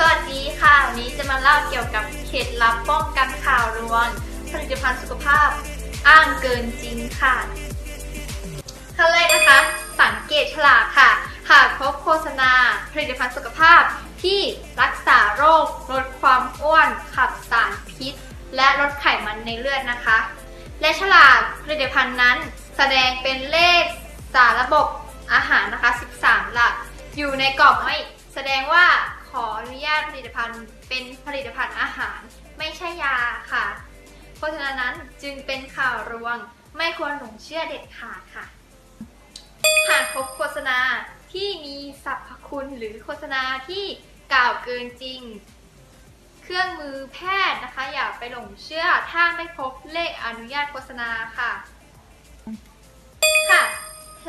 สวัสดีค่ะ วันนี้จะมาเล่าเกี่ยวกับเคล็ดลับป้องกันข่าวลวงผลิตภัณฑ์สุขภาพ อ้างเกินจริงค่ะขั้นแรกนะคะ สังเกตฉลากค่ะ หากพบโฆษณาผลิตภัณฑ์สุขภาพที่รักษาโรค ลดความอ้วน ขับสารพิษ และลดไขมันในเลือดนะคะ และฉลากผลิตภัณฑ์นั้น แสดงเป็นเลขสารระบบอาหารนะคะ 13 หลัก อยู่ในกล่องไม่แสดงว่า ขออนุญาตผลิตภัณฑ์เป็นผลิตภัณฑ์อาหาร ไม่ใช่ยาค่ะ เพราะฉะนั้นจึงเป็นข่าวรวง ไม่ควรหลงเชื่อเด็ดขาดค่ะ หากพบโฆษณาที่มีสรรพคุณหรือโฆษณาที่กล่าวเกินจริง เครื่องมือแพทย์นะคะ อย่าไปหลงเชื่อถ้าไม่พบเลขอนุญาตโฆษณาค่ะ ค่ะ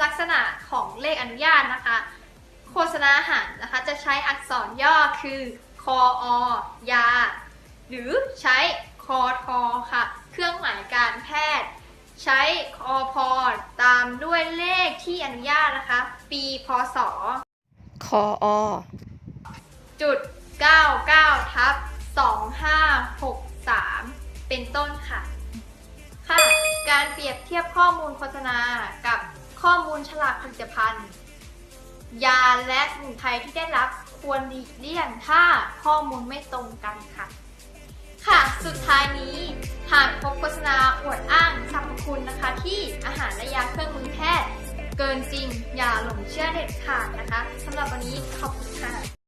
ลักษณะของเลขอนุญาตนะคะ โฆษณาอาหารนะคะจะใช้อักษรย่อคือคออยา หรือใช้คอทอค่ะ เครื่องหมายการแพทย์ ใช้คอพอตามด้วยเลขที่อนุญาตนะคะ ปีพศคออจุด 99ทับ2563 เป็นต้นค่ะ ค่ะ การเปรียบเทียบข้อมูลโฆษณากับข้อมูลฉลากผลิตภัณฑ์ ยาและสมุนไพรที่ได้รับควรหลีกเลี่ยงถ้าข้อมูลไม่ตรงกันค่ะ ค่ะสุดท้ายนี้หากพบโฆษณาอวดอ้างสรรพคุณนะคะ ที่อาหารและยาเครื่องมือแพทย์ เกินจริงอย่าหลงเชื่อเด็ดขาดนะคะสำหรับวันนี้ขอบคุณค่ะ